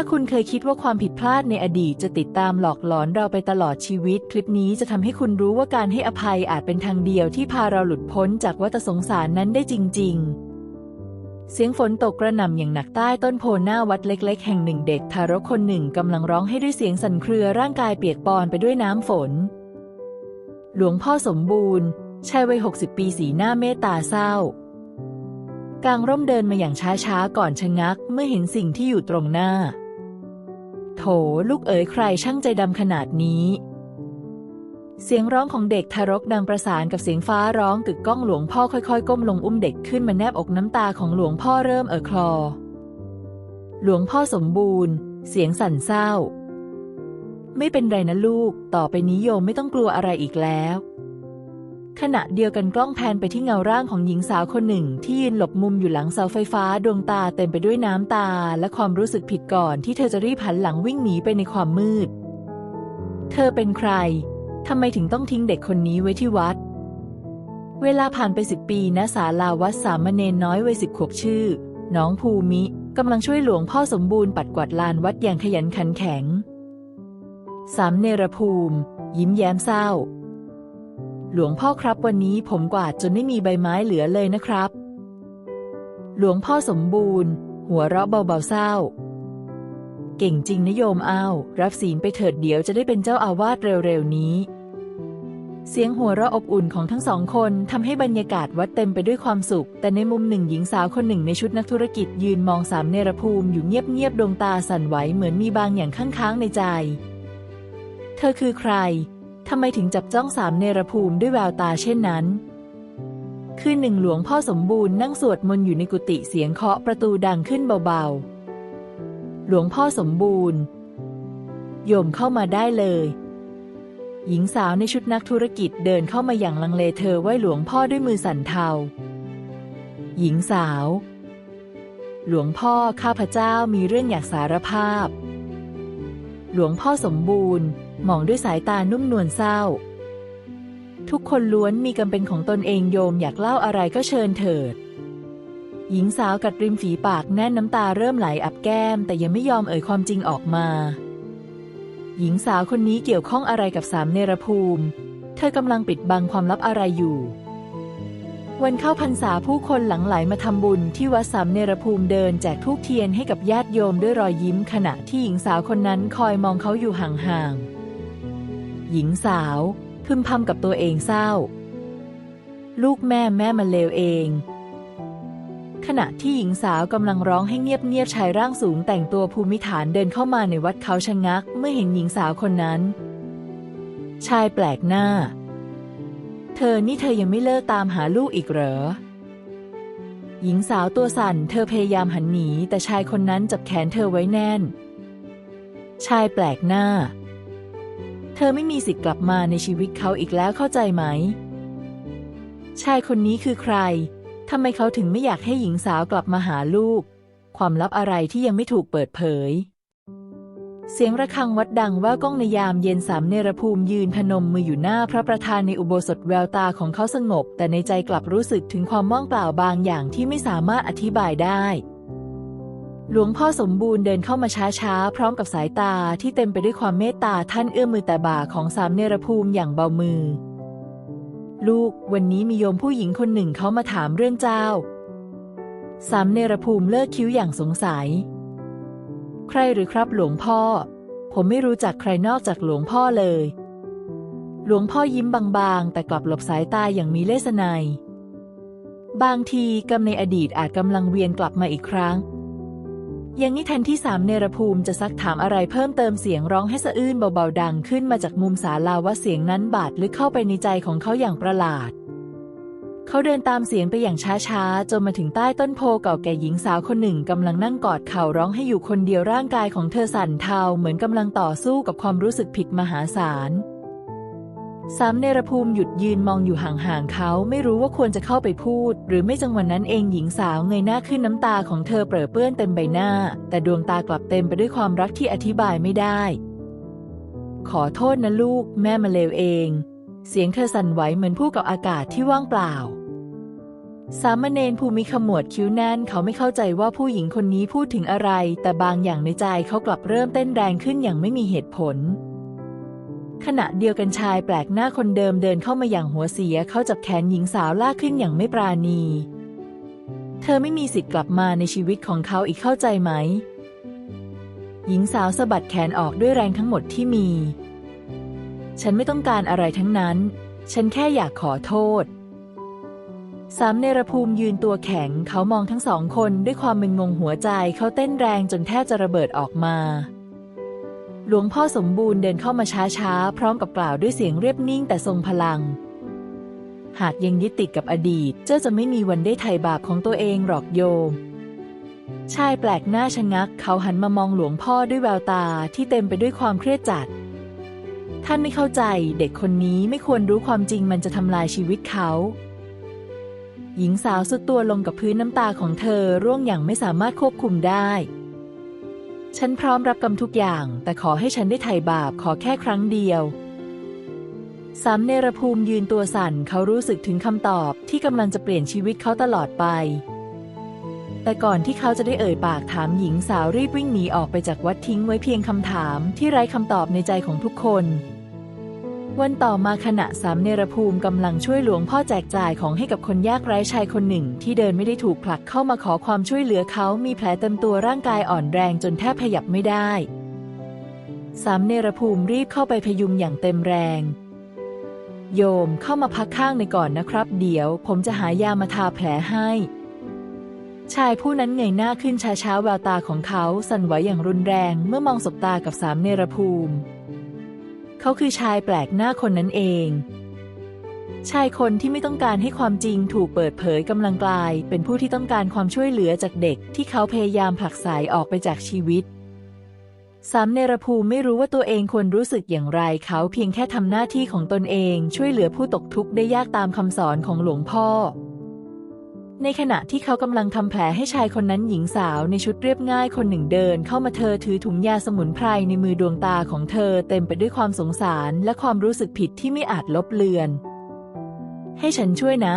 าคุณเคยคิดว่าความผิดพลาดในอดีตจะติดตามหลอกหลอนเราไปตลอดชีวิต คลิปนี้จะทำให้คุณรู้ว่าการให้อภัยอาจเป็นทางเดียวที่พาเราหลุดพ้นจากวัฏสงสารนั้นได้จริง ๆเสียงฝนตกกระหน่ำอย่างหนักใต้ต้นโพหน้าวัดเล็กๆ แห่งหนึ่งเด็กทารกคนหนึ่งกำลังร้องให้ด้วยเสียงสั่นเครือร่างกายเปียกปอนไปด้วยน้ำฝน หลวงพ่อสมบูรณ์ชายวัยหกสิบปีสีหน้าเมตตาเศร้ากางร่มเดินมาอย่างช้าๆ ก่อนชะงัก เมื่อเห็นสิ่งที่อยู่ตรงหน้า โถลูกเอ๋ยใครช่างใจดำขนาดนี้ เสียงร้องของเด็กทารกดังประสานกับเสียงฟ้าร้องกึกก้องหลวงพ่อค่อยๆ ก้มลงอุ้มเด็กขึ้นมาแนบอกน้ำตาของหลวงพ่อเริ่มเอ่อคลอ หลวงพ่อสมบูรณ์ เสียงสั่นเศร้า ไม่เป็นไรนะลูก ต่อไปนี้โยมไม่ต้องกลัวอะไรอีกแล้ว ขณะเดียวกันกล้องแพนไปที่เงาร่างของหญิงสาวคนหนึ่ง ที่ยืนหลบมุมอยู่หลังเสาไฟฟ้าดวงตาเต็มไปด้วยน้ำตา และความรู้สึกผิดก่อนที่เธอจะรีบหันหลังวิ่งหนีไปในความมืด เธอเป็นใครทำไมถึงต้องทิ้งเด็กคนนี้ไว้ที่วัด เวลาผ่านไปสิบปีณศาลาวัดสามเณรน้อยวัยสิบขวบชื่อ น้องภูมิกำลังช่วยหลวงพ่อสมบูรณ์ปัดกวาดลานวัดอย่างขยันขันแข็ง สามเนรภูมิ ยิ้มแย้มเศร้า หลวงพ่อครับวันนี้ผมกวาดจนไม่มีใบไม้เหลือเลยนะครับ หลวงพ่อสมบูรณ์ หัวเราะเบาๆเศร้า เก่งจริงนะโยมอ้าวรับศีลไปเถิดเดี๋ยวจะได้เป็นเจ้าอาวาสเร็วๆนี้ เสียงหัวเราะอบอุ่นของทั้งสองคนทำให้บรรยากาศวัดเต็มไปด้วยความสุข แต่ในมุมหนึ่งหญิงสาวคนหนึ่งในชุดนักธุรกิจยืนมองสามเนรภูมิอยู่เงียบๆดวงตาสั่นไหวเหมือนมีบางอย่างค้างๆในใจ เธอคือใคร ทำไมถึงจับจ้องสามเนรภูมิด้วยแววตาเช่นนั้น คืนหนึ่งหลวงพ่อสมบูรณ์นั่งสวดมนต์อยู่ในกุฏิเสียงเคาะประตูดังขึ้นเบาๆ หลวงพ่อสมบูรณ์ โยมเข้ามาได้เลย หญิงสาวในชุดนักธุรกิจเดินเข้ามาอย่างลังเลเธอไหว้หลวงพ่อด้วยมือสั่นเทา หญิงสาว หลวงพ่อข้าพเจ้ามีเรื่องอยากสารภาพ หลวงพ่อสมบูรณ์ มองด้วยสายตานุ่มนวลเศร้า ทุกคนล้วนมีกรรมเป็นของตนเองโยมอยากเล่าอะไรก็เชิญเถิด หญิงสาวกัดริมฝีปากแน่นน้ำตาเริ่มไหลอับแก้ม แต่ยังไม่ยอมเอ่ยความจริงออกมา หญิงสาวคนนี้เกี่ยวข้องอะไรกับสามเนรภูมิ เธอกำลังปิดบังความลับอะไรอยู่ วันเข้าพรรษาผู้คนหลั่งไหลมาทำบุญที่วัดสามเนรภูมิเดินแจกทูกเทียนให้กับญาติโยมด้วยรอยยิ้มขณะที่หญิงสาวคนนั้นคอยมองเขาอยู่ห่างๆ หญิงสาวพึมพำกับตัวเองเศร้า ลูกแม่แม่มันเลวเอง ขณะที่หญิงสาวกำลังร้องให้เงียบๆชายร่างสูงแต่งตัวภูมิฐานเดินเข้ามาในวัดเขาชะงัก เมื่อเห็นหญิงสาวคนนั้น ชายแปลกหน้า เธอนี่เธอยังไม่เลิกตามหาลูกอีกเหรอ หญิงสาวตัวสั่น เธอพยายามหันหนีแต่ชายคนนั้นจับแขนเธอไว้แน่น ชายแปลกหน้า เธอไม่มีสิทธิ์กลับมาในชีวิตเขาอีกแล้วเข้าใจไหม ชายคนนี้คือใครทำไมเขาถึงไม่อยากให้หญิงสาวกลับมาหาลูก ความลับอะไรที่ยังไม่ถูกเปิดเผย เสียงระฆังวัดดังแว่วก้องในยามเย็นสามเนรภูมิยืนพนมมืออยู่หน้าพระประธานในอุโบสถแววตาของเขาสงบ แต่ในใจกลับรู้สึกถึงความว่างเปล่าบางอย่างที่ไม่สามารถอธิบายได้ หลวงพ่อสมบูรณ์เดินเข้ามาช้าๆ พร้อมกับสายตาที่เต็มไปด้วยความเมตตาท่านเอื้อมมือแต่บ่าของสามเนรภูมิอย่างเบามือ ลูกวันนี้มีโยมผู้หญิงคนหนึ่งเขามาถามเรื่องเจ้า สามเนรภูมิเลิกคิ้วอย่างสงสัย ใครหรือครับหลวงพ่อ ผมไม่รู้จักใครนอกจากหลวงพ่อเลย หลวงพ่อยิ้มบางๆ แต่กลับหลบสายตาอย่างมีเลสไนยบางทีกรรมในอดีตอาจกำลังเวียนกลับมาอีกครั้งยังนิทันที่สามเนรภูมิจะซักถามอะไรเพิ่มเติมเสียงร้องให้สะอื้นเบาๆดังขึ้นมาจากมุมศาลาว่าเสียงนั้นบาดลึกเข้าไปในใจของเขาอย่างประหลาด เขาเดินตามเสียงไปอย่างช้าๆ จนมาถึงใต้ต้นโพเก่าแก่หญิงสาวคนหนึ่งกำลังนั่งกอดเข่าร้องให้อยู่คนเดียวร่างกายของเธอสั่นเทาเหมือนกำลังต่อสู้กับความรู้สึกผิดมหาศาลสามเนรภูมิหยุดยืนมองอยู่ห่างๆเขาไม่รู้ว่าควรจะเข้าไปพูด หรือไม่จังหวะนนั้นเองหญิงสาวเงยหน้าขึ้นน้ำตาของเธอเปรอะเปื้อนเต็มใบหน้า แต่ดวงตากลับเต็มไปด้วยความรักที่อธิบายไม่ได้ ขอโทษนะลูก แม่มาเลวเอง เสียงเธอสั่นไหวเหมือนพูดกับอากาศที่ว่างเปล่า สามเณรภูมิขมวดคิ้วแน่นเขาไม่เข้าใจว่าผู้หญิงคนนี้พูดถึงอะไร แต่บางอย่างในใจเขากลับเริ่มเต้นแรงขึ้นอย่างไม่มีเหตุผล ขณะเดียวกันชายแปลกหน้าคนเดิมเดินเข้ามาอย่างหัวเสีย เขาจับแขนหญิงสาวลากขึ้นอย่างไม่ปราณี เธอไม่มีสิทธิ์กลับมาในชีวิตของเขาอีกเข้าใจไหม หญิงสาวสะบัดแขนออกด้วยแรงทั้งหมดที่มี ฉันไม่ต้องการอะไรทั้งนั้น ฉันแค่อยากขอโทษ สามเนรภูมิยืนตัวแข็งเขามองทั้งสองคนด้วยความมึนงงหัวใจเขาเต้นแรงจนแทบจะระเบิดออกมา หลวงพ่อสมบูรณ์เดินเข้ามาช้าๆ พร้อมกับกล่าวด้วยเสียงเรียบนิ่งแต่ทรงพลัง หากยังยึดติดกับอดีต เจ้าจะไม่มีวันได้ไถ่บาปของตัวเองหรอกโยม ชายแปลกหน้าชะงัก เขาหันมามองหลวงพ่อด้วยแววตาที่เต็มไปด้วยความเครียดจัด ท่านไม่เข้าใจ เด็กคนนี้ไม่ควรรู้ความจริงมันจะทำลายชีวิตเขา หญิงสาวสุดตัวลงกับพื้นน้ำตาของเธอร่วงอย่างไม่สามารถควบคุมได้ ฉันพร้อมรับกรรมทุกอย่าง แต่ขอให้ฉันได้ไถ่บาปขอแค่ครั้งเดียวสามเนรภูมิยืนตัวสั่นเขารู้สึกถึงคำตอบที่กำลังจะเปลี่ยนชีวิตเขาตลอดไป แต่ก่อนที่เขาจะได้เอ่ยปากถามหญิงสาวรีบวิ่งหนีออกไปจากวัดทิ้งไว้เพียงคำถามที่ไร้คำตอบในใจของทุกคน วันต่อมาขณะสามเนรภูมิกำลังช่วยหลวงพ่อแจกจ่ายของให้กับคนยากไร้ชายคนหนึ่ง ที่เดินไม่ได้ถูกผลักเข้ามาขอความช่วยเหลือเขามีแผลเต็มตัวร่างกายอ่อนแรงจนแทบขยับไม่ได้ สามเนรภูมิรีบเข้าไปพยุงอย่างเต็มแรง โยมเข้ามาพักข้างในก่อนนะครับ เดี๋ยว ผมจะหายามาทาแผลให้ ชายผู้นั้นเงยหน้าขึ้นช้าๆแววตาของเขาสั่นไหวอย่างรุนแรงเมื่อมองสบตากับสามเนรภูมิ เขาคือชายแปลกหน้าคนนั้นเอง ชายคนที่ไม่ต้องการให้ความจริงถูกเปิดเผยกำลังกลาย เป็นผู้ที่ต้องการความช่วยเหลือจากเด็กที่เขาพยายามผลักไสออกไปจากชีวิตสามเนรภูมิไม่รู้ว่าตัวเองควรรู้สึกอย่างไร เขาเพียงแค่ทำหน้าที่ของตนเองช่วยเหลือผู้ตกทุกข์ได้ยากตามคำสอนของหลวงพ่อ ในขณะที่เขากำลังทำแผลให้ชายคนนั้นหญิงสาวในชุดเรียบง่ายคนหนึ่งเดิน เข้ามาเธอถือถุงยาสมุนไพรในมือดวงตาของเธอเต็มไปด้วยความสงสารและความรู้สึกผิดที่ไม่อาจลบเลือน ให้ฉันช่วยนะ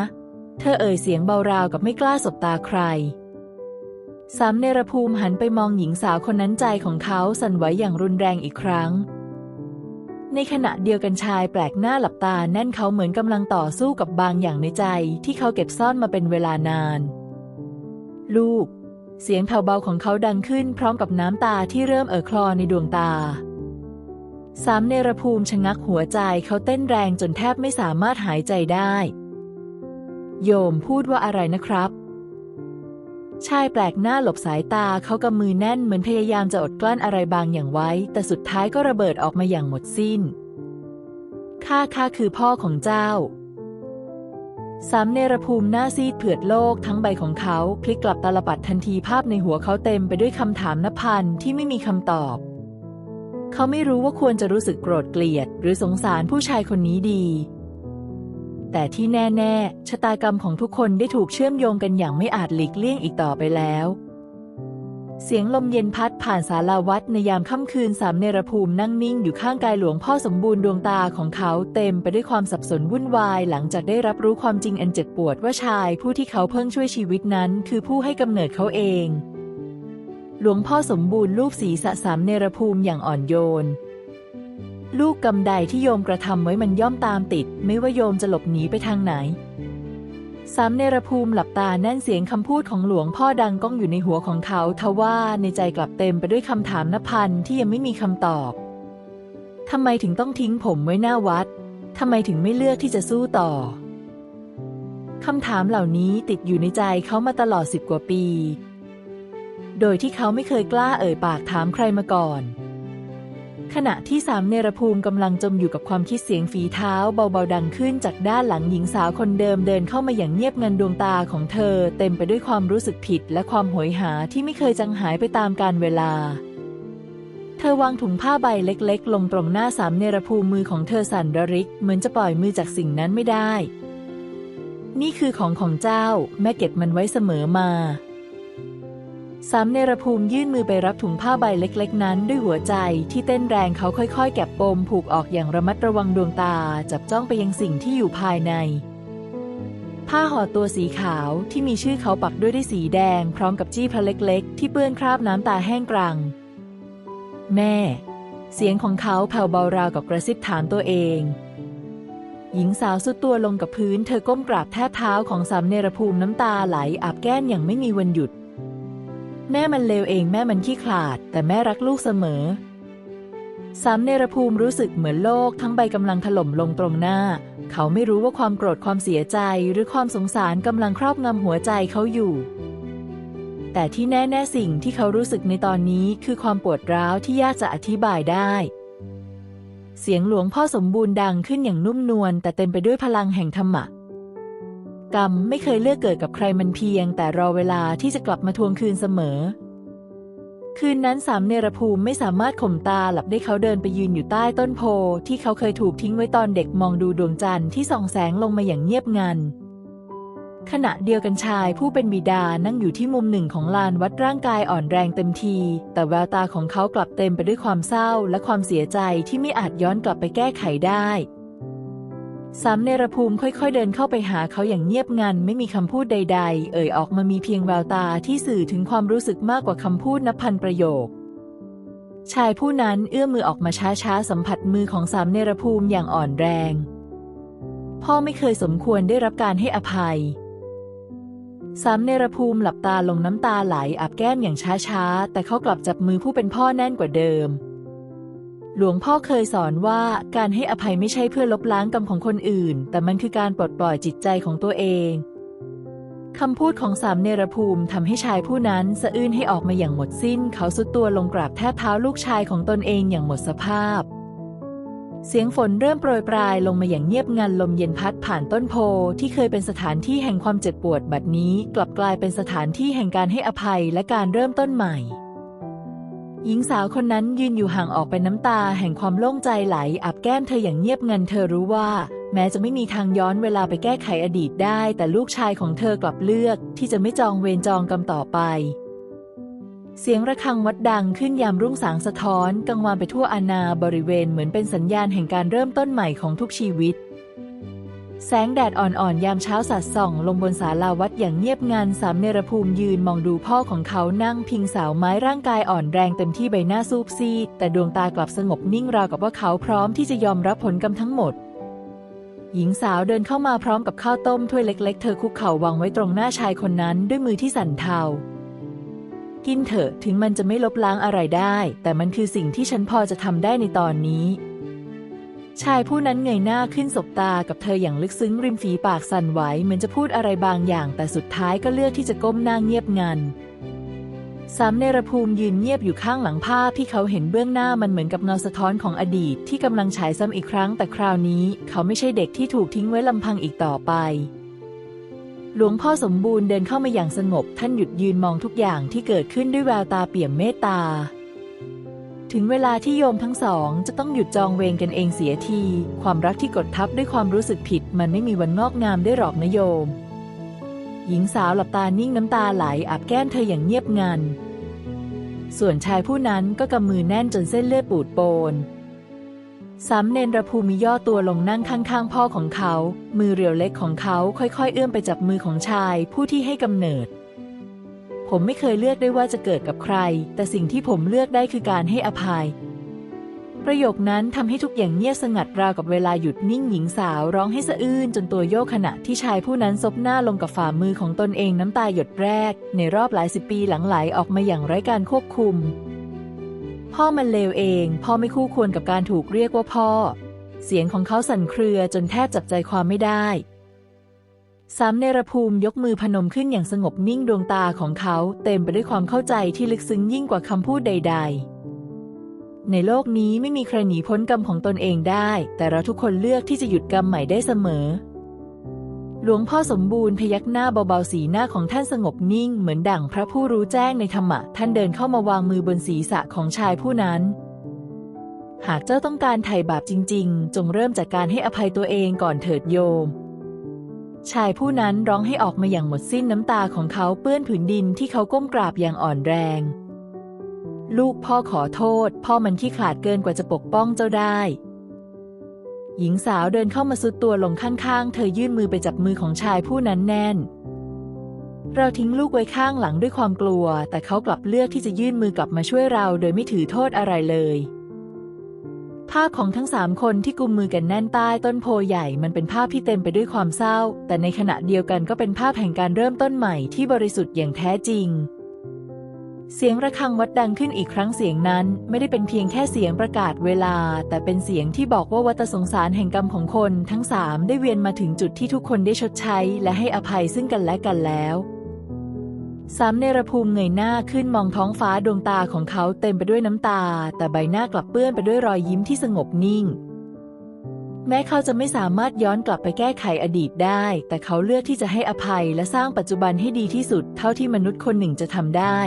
เธอเอ่ยเสียงเบาราวกับไม่กล้าสบตาใครสามเนรภูมิหันไปมองหญิงสาวคนนั้นใจของเขาสั่นไหวอย่างรุนแรงอีกครั้ง ในขณะเดียวกันชายแปลกหน้าหลับตาแน่นเขาเหมือนกำลังต่อสู้กับบางอย่างในใจ ที่เขาเก็บซ่อนมาเป็นเวลานาน ลูก เสียงแผ่วเบาของเขาดังขึ้นพร้อมกับน้ำตาที่เริ่มเอ่อคลอในดวงตาสามเนรภูมิชะงักหัวใจเขาเต้นแรงจนแทบไม่สามารถหายใจได้ โยมพูดว่าอะไรนะครับ ชายแปลกหน้าหลบสายตาเขากำมือแน่นเหมือนพยายามจะอดกลั้นอะไรบางอย่างไว้ แต่สุดท้ายก็ระเบิดออกมาอย่างหมดสิ้น ข้าข้าคือพ่อของเจ้า สามเนรภูมิหน้าซีดเผือดโลกทั้งใบของเขา พลิกกลับตาลปัดทันทีภาพในหัวเขาเต็มไปด้วยคำถามนับพันที่ไม่มีคำตอบ เขาไม่รู้ว่าควรจะรู้สึกโกรธเกลียด หรือสงสารผู้ชายคนนี้ดี แต่ที่แน่ ๆ ชะตากรรมของทุกคนได้ถูกเชื่อมโยงกันอย่างไม่อาจหลีกเลี่ยงอีกต่อไปแล้ว เสียงลมเย็นพัดผ่านศาลาวัดในยามค่ำคืนสามเนรภูมินั่งนิ่งอยู่ข้างกายหลวงพ่อสมบูรณ์ดวงตาของเขาเต็มไปด้วยความสับสนวุ่นวาย หลังจากได้รับรู้ความจริงอันเจ็บปวดว่าชายผู้ที่เขาเพิ่งช่วยชีวิตนั้น คือผู้ให้กำเนิดเขาเอง หลวงพ่อสมบูรณ์ลูบศีรษะสามเนรภูมิอย่างอ่อนโยน ลูกกำใดที่โยมกระทำไว้มันย่อมตามติด ไม่ว่าโยมจะหลบหนีไปทางไหนสามเนรภูมิหลับตาแน่นเสียงคำพูดของหลวงพ่อดังก้องอยู่ในหัวของเขาทว่าในใจกลับเต็มไปด้วยคำถามนับพันที่ยังไม่มีคำตอบทำไมถึงต้องทิ้งผมไว้หน้าวัดทำไมถึงไม่เลือกที่จะสู้ต่อคำถามเหล่านี้ติดอยู่ในใจเขามาตลอดสิบกว่าปี โดยที่เขาไม่เคยกล้าเอ่ยปากถามใครมาก่อน ขณะที่สามเนรภูมิกำลังจมอยู่กับความคิดเสียงฝีเท้าเบาๆดังขึ้นจากด้านหลังหญิงสาวคนเดิมเดินเข้ามาอย่างเงียบงันดวงตาของเธอ เต็มไปด้วยความรู้สึกผิดและความโหยหาที่ไม่เคยจางหายไปตามกาลเวลา เธอวางถุงผ้าใบเล็กๆ ลงตรงหน้าสามเนรภูมิมือของเธอสั่นระริก เหมือนจะปล่อยมือจากสิ่งนั้นไม่ได้ นี่คือของของเจ้า แม่เก็บมันไว้เสมอมา สามเนรภูมิยื่นมือไปรับถุงผ้าใบเล็กๆ นั้นด้วยหัวใจที่เต้นแรงเขาค่อยๆ แกะปมผูกออกอย่างระมัดระวังดวงตาจับจ้องไปยังสิ่งที่อยู่ภายใน ผ้าห่อตัวสีขาวที่มีชื่อเขาปักด้วยด้วยสีแดง พร้อมกับจี้พระเล็กๆ ที่เปื้อนคราบน้ำตาแห้งกรัง แม่ เสียงของเขาแผ่วเบาราวกับกระซิบถามตัวเอง หญิงสาวสุดตัวลงกับพื้น เธอก้มกราบแทบเท้าของสามเนรภูมิน้ำตาไหลอาบแก้มอย่างไม่มีวันหยุด แม่มันเลวเองแม่มันขี้ขลาด แต่แม่รักลูกเสมอสามเนรภูมิรู้สึกเหมือนโลกทั้งใบกำลังถล่มลงตรงหน้า เขาไม่รู้ว่าความโกรธความเสียใจหรือความสงสารกำลังครอบงำหัวใจเขาอยู่ แต่ที่แน่ ๆ สิ่งที่เขารู้สึกในตอนนี้คือความปวดร้าวที่ยากจะอธิบายได้ เสียงหลวงพ่อสมบูรณ์ดังขึ้นอย่างนุ่มนวลแต่เต็มไปด้วยพลังแห่งธรรมะ กรรมไม่เคยเลือกเกิดกับใครมันเพียง แต่รอเวลาที่จะกลับมาทวงคืนเสมอ คืนนั้นสามเนรภูมิไม่สามารถข่มตาหลับได้เขาเดินไปยืนอยู่ใต้ต้นโพที่เขาเคยถูกทิ้งไว้ตอนเด็กมองดูดวงจันทร์ที่ส่องแสงลงมาอย่างเงียบงันขณะเดียวกันชายผู้เป็นบิดานั่งอยู่ที่มุมหนึ่งของลานวัดร่างกายอ่อนแรงเต็มที แต่แววตาของเขากลับเต็มไปด้วยความเศร้าและความเสียใจที่ไม่อาจย้อนกลับไปแก้ไขได้ สามเนรภูมิค่อยๆเดินเข้าไปหาเขาอย่างเงียบงัน ไม่มีคำพูดใด ๆ เอ่ยออกมามีเพียงแววตาที่สื่อถึงความรู้สึกมากกว่าคำพูดนับพันประโยค ชายผู้นั้นเอื้อมมือออกมาช้าๆ สัมผัสมือของสามเนรภูมิอย่างอ่อนแรง พ่อไม่เคยสมควรได้รับการให้อภัย สามเนรภูมิหลับตาลงน้ำตาไหลอาบแก้มอย่างช้าๆ แต่เขากลับจับมือผู้เป็นพ่อแน่นกว่าเดิม หลวงพ่อเคยสอนว่าการให้อภัยไม่ใช่เพื่อลบล้างกรรมของคนอื่น แต่มันคือการปลดปล่อยจิตใจของตัวเองคำพูดของสามเนรภูมิทำให้ชายผู้นั้นสะอื้นให้ออกมาอย่างหมดสิ้น เขาสุดตัวลงกราบแทบเท้าลูกชายของตนเองอย่างหมดสภาพ เสียงฝนเริ่มโปรยปลายลงมาอย่างเงียบงันลมเย็นพัดผ่านต้นโพที่เคยเป็นสถานที่แห่งความเจ็บปวดบัดนี้ กลับกลายเป็นสถานที่แห่งการให้อภัยและการเริ่มต้นใหม่ หญิงสาวคนนั้นยืนอยู่ห่างออกเป็นน้ำตาแห่งความโล่งใจไหลอาบแก้มเธออย่างเงียบเงันเธอรู้ว่า แม้จะไม่มีทางย้อนเวลาไปแก้ไขอดีตได้ แต่ลูกชายของเธอกลับเลือก ที่จะไม่จองเวรจองกรรมต่อไป เสียงระฆังวัดดังขึ้นยามรุ่งสางสะท้อนกังวานไปทั่วอาณาบริเวณเหมือนเป็นสัญญาณแห่งการเริ่มต้นใหม่ของทุกชีวิต แสงแดดอ่อนๆ ยามเช้าสัดส่อง ลงบนศาลาวัดอย่างเงียบงันสามเนรภูมิยืนมองดูพ่อของเขานั่งพิงเสาไม้ร่างกายอ่อนแรงเต็มที่ใบหน้าซูบซีดแต่ดวงตากลับสงบนิ่งราวกับว่าเขาพร้อมที่จะยอมรับผลกรรมทั้งหมด หญิงสาวเดินเข้ามาพร้อมกับข้าวต้มถ้วยเล็ก ๆ เธอคุกเข่าวางไว้ตรงหน้าชายคนนั้นด้วยมือที่สั่นเทากินเถอะถึงมันจะไม่ลบล้างอะไรได้ แต่มันคือสิ่งที่ฉันพอจะทำได้ในตอนนี้ ชายผู้นั้นเงยหน้าขึ้นสบตากับเธออย่างลึกซึ้งริมฝีปากสั่นไหวเหมือนจะพูดอะไรบางอย่าง แต่สุดท้ายก็เลือกที่จะก้มหน้าเงียบงันสามเนรภูมิยืนเงียบอยู่ข้างหลังภาพที่เขาเห็นเบื้องหน้ามันเหมือนกับเงาสะท้อนของอดีตที่กำลังฉายซ้ำอีกครั้ง แต่คราวนี้เขาไม่ใช่เด็กที่ถูกทิ้งไว้ลำพังอีกต่อไป หลวงพ่อสมบูรณ์เดินเข้ามาอย่างสงบ ท่านหยุดยืนมองทุกอย่างที่เกิดขึ้นด้วยแววตาเปี่ยมเมตตา ถึงเวลาที่โยมทั้งสองจะต้องหยุดจองเวรกันเองเสียที ความรักที่กดทับด้วยความรู้สึกผิด มันไม่มีวันงอกงามได้หรอกนะโยม หญิงสาวหลับตานิ่งน้ำตาไหลอาบแก้มเธออย่างเงียบงัน ส่วนชายผู้นั้นก็กำมือแน่นจนเส้นเลือดปูดโปนสามเณรภูมิย่อตัวลงนั่งข้างๆพ่อของเขา มือเรียวเล็กของเขาค่อยๆ เอื้อมไปจับมือของชายผู้ที่ให้กำเนิด ผมไม่เคยเลือกได้ว่าจะเกิดกับใคร แต่สิ่งที่ผมเลือกได้คือการให้อภัย ประโยคนั้นทำให้ทุกอย่างเงียบสงัดราวกับเวลาหยุดนิ่งหญิงสาวร้องให้สะอื้นจนตัวโยกขณะที่ชายผู้นั้นซบหน้าลงกับฝ่ามือของตนเองน้ำตาหยดแรก ในรอบหลายสิบปีหลังไหลออกมาอย่างไร้การควบคุม พ่อมันเลวเอง พ่อไม่คู่ควรกับการถูกเรียกว่าพ่อ เสียงของเขาสั่นเครือจนแทบจับใจความไม่ได้ สามเนรภูมิยกมือพนมขึ้นอย่างสงบนิ่งดวงตาของเขา เต็มไปด้วยความเข้าใจที่ลึกซึ้งยิ่งกว่าคำพูดใด ๆ ในโลกนี้ไม่มีใครหนีพ้นกรรมของตนเองได้ แต่เราทุกคนเลือกที่จะหยุดกรรมใหม่ได้เสมอ หลวงพ่อสมบูรณ์พยักหน้าเบาๆสีหน้าของท่านสงบนิ่ง เหมือนดั่งพระผู้รู้แจ้งในธรรมะ ท่านเดินเข้ามาวางมือบนศีรษะของชายผู้นั้นหากเจ้าต้องการไถ่บาปจริง ๆ จงเริ่มจากการให้อภัยตัวเองก่อนเถิดโยม ชายผู้นั้นร้องให้ออกมาอย่างหมดสิ้นน้ำตาของเขาเปื้อนผืนดินที่เขาก้มกราบอย่างอ่อนแรง ลูกพ่อขอโทษ พ่อมันขี้ขาดเกินกว่าจะปกป้องเจ้าได้ หญิงสาวเดินเข้ามาสุดตัวลงข้างๆ เธอยื่นมือไปจับมือของชายผู้นั้นแน่น เราทิ้งลูกไว้ข้างหลังด้วยความกลัว แต่เขากลับเลือกที่จะยื่นมือกลับมาช่วยเรา โดยไม่ถือโทษอะไรเลย ภาพของทั้งสามคนที่กุมมือกันแน่นใต้ต้นโพใหญ่มันเป็นภาพที่เต็มไปด้วยความเศร้า แต่ในขณะเดียวกันก็เป็นภาพแห่งการเริ่มต้นใหม่ที่บริสุทธิ์อย่างแท้จริง เสียงระฆังวัดดังขึ้นอีกครั้งเสียงนั้น ไม่ได้เป็นเพียงแค่เสียงประกาศเวลา แต่เป็นเสียงที่บอกว่าวัฏสงสารแห่งกรรมของคน ทั้งสามได้เวียนมาถึงจุดที่ทุกคนได้ชดใช้ และให้อภัยซึ่งกันและกันแล้ว สามเนรภูมิเงยหน้าขึ้นมองท้องฟ้าดวงตาของเขาเต็มไปด้วยน้ำตา แต่ใบหน้ากลับเปื้อนไปด้วยรอยยิ้มที่สงบนิ่ง แม้เขาจะไม่สามารถย้อนกลับไปแก้ไขอดีตได้ แต่เขาเลือกที่จะให้อภัยและสร้างปัจจุบันให้ดีที่สุด เท่าที่มนุษย์คนหนึ่งจะทำได้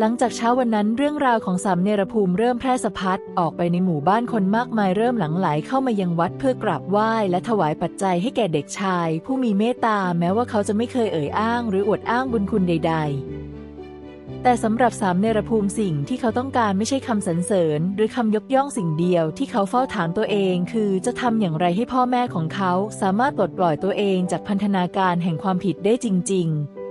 หลังจากเช้าวันนั้นเรื่องราวของสามเนรภูมิเริ่มแพร่สะพัดออกไปในหมู่บ้านคนมากมายเริ่มหลั่งไหลเข้ามายังวัดเพื่อกราบไหว้และถวายปัจจัยให้แก่เด็กชาย ผู้มีเมตตาแม้ว่าเขาจะไม่เคยเอ่ยอ้าง หรืออวดอ้างบุญคุณใด ๆ แต่สำหรับสามเนรภูมิสิ่งที่เขาต้องการไม่ใช่คำสรรเสริญ หรือคำยกย่องสิ่งเดียวที่เขาเฝ้าถามตัวเอง คือจะทำอย่างไรให้พ่อแม่ของเขา สามารถปลดปล่อยตัวเองจากพันธนาการแห่งความผิดได้จริง ๆ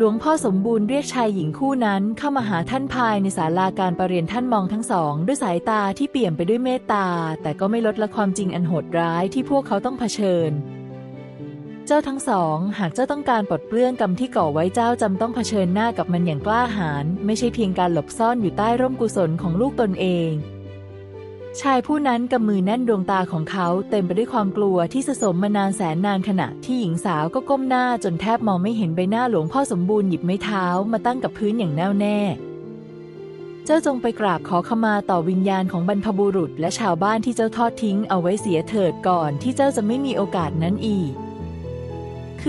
หลวงพ่อสมบูรณ์เรียกชายหญิงคู่นั้นเข้ามาหาท่านภายในศาลาการประเรียนท่านมองทั้งสอง ด้วยสายตาที่เปี่ยมไปด้วยเมตตา แต่ก็ไม่ลดละความจริงอันโหดร้ายที่พวกเขาต้องเผชิญ เจ้าทั้งสอง หากเจ้าต้องการปลดเปลื้องกรรมที่ก่อไว้เจ้าจำต้องเผชิญหน้ากับมันอย่างกล้าหาญไม่ใช่เพียงการหลบซ่อนอยู่ใต้ร่มกุศลของลูกตนเอง ชายผู้นั้นกำมือแน่นดวงตาของเขาเต็มไปด้วยความกลัวที่สะสมมานานแสนนานขณะที่หญิงสาวก็ก้มหน้าจนแทบมองไม่เห็นใบหน้าหลวงพ่อสมบูรณ์หยิบไม้เท้ามาตั้งกับพื้นอย่างแน่วแน่ เจ้าจงไปกราบขอขมาต่อวิญญาณของบรรพบุรุษ และชาวบ้านที่เจ้าทอดทิ้งเอาไว้เสียเถิดก่อนที่เจ้าจะไม่มีโอกาสนั้นอีก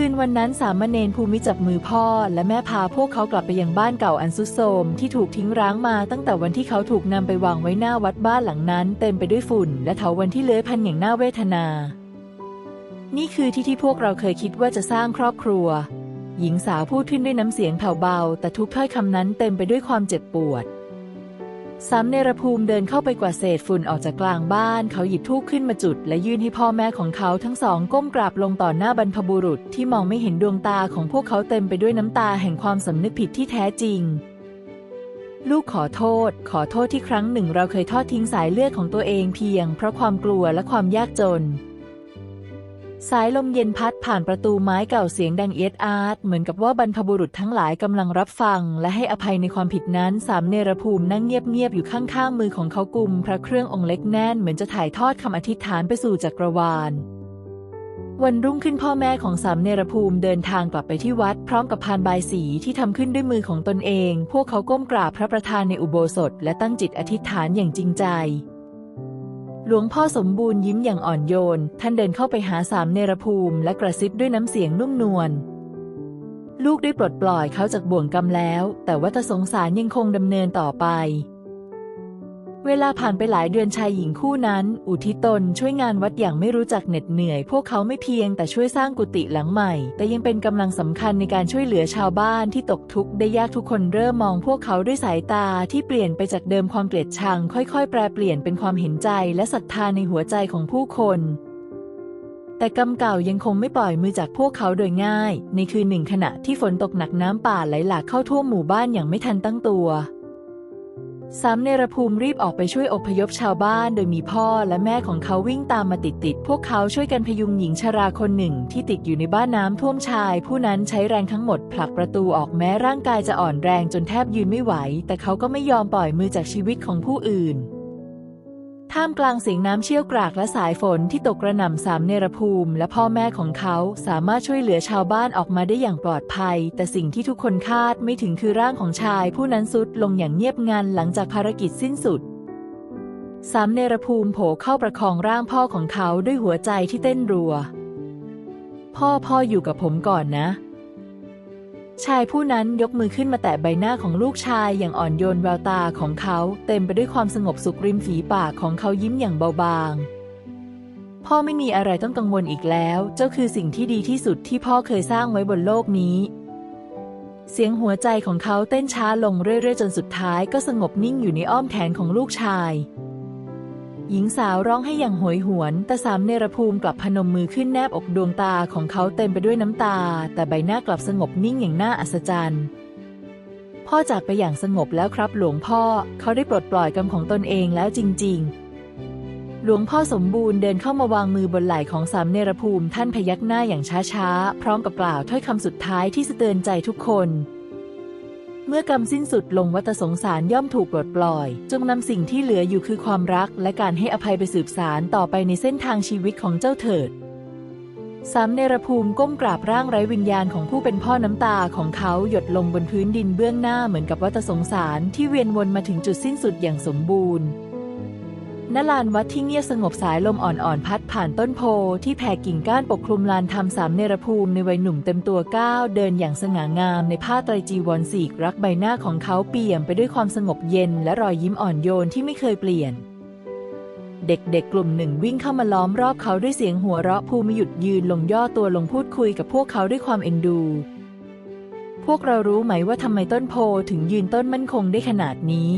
คืนวันนั้นสามเณรภูมิจับมือพ่อ และแม่พาพวกเขากลับไปยังบ้านเก่าอันซุดโทรมที่ถูกทิ้งร้างมาตั้งแต่วันที่เขาถูกนำไปวางไว้หน้าวัดบ้านหลังนั้น เต็มไปด้วยฝุ่น และเถาวันที่เลื้อยพันอย่างน่าเวทนา นี่คือที่ที่พวกเราเคยคิดว่าจะสร้างครอบครัว หญิงสาวพูดขึ้นด้วยน้ำเสียงแผ่วเบา แต่ทุกถ้อยคำนั้นเต็มไปด้วยความเจ็บปวด สามเนรภูมิเดินเข้าไปกวาดเศษฝุ่นออกจากกลางบ้าน เขาหยิบธูปขึ้นมาจุด และยื่นให้พ่อแม่ของเขาทั้งสองก้มกราบลงต่อหน้าบรรพบุรุษที่มองไม่เห็นดวงตาของพวกเขาเต็มไปด้วยน้ำตาแห่งความสำนึกผิดที่แท้จริง ลูกขอโทษ ขอโทษที่ครั้งหนึ่งเราเคยทอดทิ้งสายเลือดของตัวเองเพียง เพราะความกลัวและความยากจน สายลมเย็นพัดผ่านประตูไม้เก่าเสียงดังเอียดอาร์ตเหมือนกับว่าบรรพบุรุษทั้งหลายกำลังรับฟัง และให้อภัยในความผิดนั้นสามเนรภูมินั่งเงียบๆอยู่ข้างๆมือของเขากุม พระเครื่ององค์เล็กแน่นเหมือนจะถ่ายทอดคำอธิษฐานไปสู่จักรวาล วันรุ่งขึ้นพ่อแม่ของสามเนรภูมิเดินทางกลับไปที่วัด พร้อมกับพานบายสีที่ทำขึ้นด้วยมือของตนเอง พวกเขาก้มกราบพระประธานในอุโบสถ และตั้งจิตอธิษฐานอย่างจริงใจ หลวงพ่อสมบูรณ์ยิ้มอย่างอ่อนโยน ท่านเดินเข้าไปหาสามเนรภูมิ และกระซิบด้วยน้ำเสียงนุ่มนวล ลูกได้ปลดปล่อยเขาจากบ่วงกรรมแล้ว แต่วัฏสงสารยังคงดำเนินต่อไป เวลาผ่านไปหลายเดือนชายหญิงคู่นั้น อุทิตนช่วยงานวัดอย่างไม่รู้จักเหน็ดเหนื่อย พวกเขาไม่เพียงแต่ช่วยสร้างกุฏิหลังใหม่ แต่ยังเป็นกำลังสำคัญในการช่วยเหลือชาวบ้านที่ตกทุกข์ได้ยากทุกคนเริ่มมองพวกเขาด้วยสายตาที่เปลี่ยนไปจากเดิมความเกลียดชัง ค่อยๆ แปรเปลี่ยนเป็นความเห็นใจและศรัทธาในหัวใจของผู้คนแต่กรรมเก่ายังคงไม่ปล่อยมือจากพวกเขาโดยง่าย ในคืนหนึ่งขณะที่ฝนตกหนักน้ำป่าไหลหลากเข้าท่วมหมู่บ้านอย่างไม่ทันตั้งตัว สามเนรภูมิรีบออกไปช่วยอพยพชาวบ้าน โดยมีพ่อและแม่ของเขาวิ่งตามมาติดๆ พวกเขาช่วยกันพยุงหญิงชราคนหนึ่งที่ติดอยู่ในบ้านน้ำท่วมชาย ผู้นั้นใช้แรงทั้งหมดผลักประตูออกแม้ร่างกายจะอ่อนแรงจนแทบยืนไม่ไหว แต่เขาก็ไม่ยอมปล่อยมือจากชีวิตของผู้อื่น ท่ามกลางเสียงน้ำเชี่ยวกรากและสายฝนที่ตกกระหน่ำสามเนรภูมิ และพ่อแม่ของเขาสามารถช่วยเหลือชาวบ้านออกมาได้อย่างปลอดภัย แต่สิ่งที่ทุกคนคาดไม่ถึงคือร่างของชาย ผู้นั้นสุดลงอย่างเงียบงันหลังจากภารกิจสิ้นสุดสามเนรภูมิโผล่เข้าประคองร่างพ่อของเขาด้วยหัวใจที่เต้นรัว พ่อพ่ออยู่กับผมก่อนนะ ชายผู้นั้นยกมือขึ้นมาแตะใบหน้าของลูกชายอย่างอ่อนโยนแววตาของเขาเต็มไปด้วยความสงบสุขริมฝีปากของเขายิ้มอย่างเบาบาง พ่อไม่มีอะไรต้องกังวลอีกแล้ว เจ้าคือสิ่งที่ดีที่สุดที่พ่อเคยสร้างไว้บนโลกนี้ เสียงหัวใจของเขาเต้นช้าลงเรื่อยๆ จนสุดท้ายก็สงบนิ่งอยู่ในอ้อมแขนของลูกชาย หญิงสาวร้องให้อย่างโหยหวน แต่สามเนรภูมิกลับพนมมือขึ้นแนบอกดวงตาของเขาเต็มไปด้วยน้ำตา แต่ใบหน้ากลับสงบนิ่งอย่างน่าอัศจรรย์ พ่อจากไปอย่างสงบแล้วครับหลวงพ่อ เขาได้ปลดปล่อยกรรมของตนเองแล้วจริง ๆ หลวงพ่อสมบูรณ์เดินเข้ามาวางมือบนไหล่ของสามเนรภูมิท่านพยักหน้าอย่างช้าๆ พร้อมกับกล่าวถ้อยคำสุดท้ายที่สะเตือนใจทุกคน เมื่อกรรมสิ้นสุดลงวัตสงสารย่อมถูกปลดปล่อย จงนำสิ่งที่เหลืออยู่คือความรัก และการให้อภัยไปสืบสารต่อไปในเส้นทางชีวิตของเจ้าเถิดสามเนรภูมิก้มกราบร่างไร้วิญญาณของผู้เป็นพ่อน้ำตาของเขาหยดลงบนพื้นดินเบื้องหน้าเหมือนกับวัตสงสารที่เวียนวนมาถึงจุดสิ้นสุดอย่างสมบูรณ์ ณลานวัดที่เงียบสงบสายลมอ่อนๆ พัดผ่านต้นโพที่แผ่กิ่งก้านปกคลุมลานธรรมสามเนรภูมิในวัยหนุ่มเต็มตัวก้าวเดินอย่างสง่างามในผ้าไตรจีวรสีกรักใบหน้าของเขาเปี่ยมไปด้วยความสงบเย็นและรอยยิ้มอ่อนโยนที่ไม่เคยเปลี่ยน เด็กๆ กลุ่มหนึ่งวิ่งเข้ามาล้อมรอบเขาด้วยเสียงหัวเราะภูมิหยุดยืนลงย่อตัวลงพูดคุยกับพวกเขาด้วยความเอ็นดู พวกเรารู้ไหมว่าทำไมต้นโพถึงยืนต้นมั่นคงได้ขนาดนี้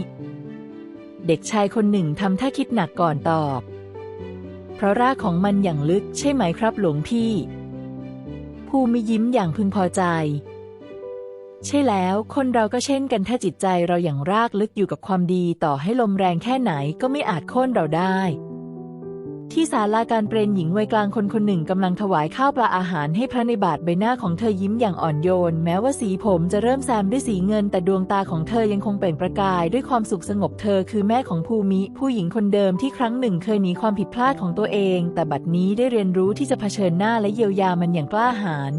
เด็กชายคนหนึ่งทำท่าคิดหนักก่อนตอบ เพราะรากของมันอย่างลึกใช่ไหมครับหลวงพี่ ภูมิยิ้มอย่างพึงพอใจ ใช่แล้วคนเราก็เช่นกันถ้าจิตใจเราอย่างรากลึกอยู่กับความดีต่อให้ลมแรงแค่ไหนก็ไม่อาจโค่นเราได้ ที่ศาลาการเปรนหญิงวัยกลางคนคนหนึ่งกำลังถวายข้าวปลาอาหารให้พระในบาทใบหน้าของเธอยิ้มอย่างอ่อนโยน แม้ว่าสีผมจะเริ่มแซมด้วยสีเงิน แต่ดวงตาของเธอยังคงเปล่งประกาย ด้วยความสุขสงบเธอคือแม่ของภูมิ ผู้หญิงคนเดิมที่ครั้งหนึ่งเคยหนีความผิดพลาดของตัวเอง แต่บัดนี้ได้เรียนรู้ที่จะเผชิญหน้าและเยียวยามันอย่างกล้าหาญ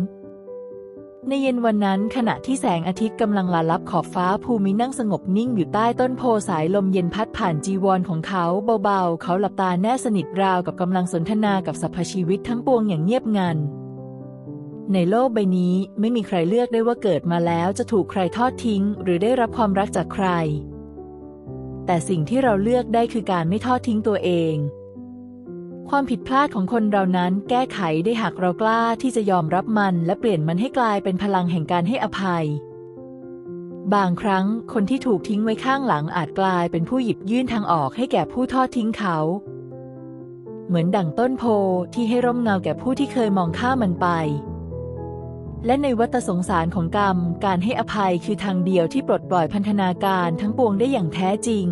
ในเย็นวันนั้นขณะที่แสงอาทิตย์กำลังลาลับขอบฟ้าภูมินั่งสงบนิ่งอยู่ใต้ต้นโพสายลมเย็นพัดผ่านจีวรของเขาเบาๆ เขาหลับตาแนบสนิทราวกับกำลังสนทนากับสรรพชีวิตทั้งปวงอย่างเงียบงัน ในโลกใบนี้ไม่มีใครเลือกได้ว่าเกิดมาแล้วจะถูกใครทอดทิ้ง หรือได้รับความรักจากใคร แต่สิ่งที่เราเลือกได้คือการไม่ทอดทิ้งตัวเอง ความผิดพลาดของคนเรานั้นแก้ไขได้หากเรากล้าที่จะยอมรับมัน และเปลี่ยนมันให้กลายเป็นพลังแห่งการให้อภัย บางครั้งคนที่ถูกทิ้งไว้ข้างหลังอาจกลายเป็นผู้หยิบยื่นทางออกให้แก่ผู้ทอดทิ้งเขา เหมือนดั่งต้นโพที่ให้ร่มเงาแก่ผู้ที่เคยมองข้ามมันไป และในวัฏสงสารของกรรม การให้อภัยคือทางเดียวที่ปลดปล่อยพันธนาการทั้งปวงได้อย่างแท้จริง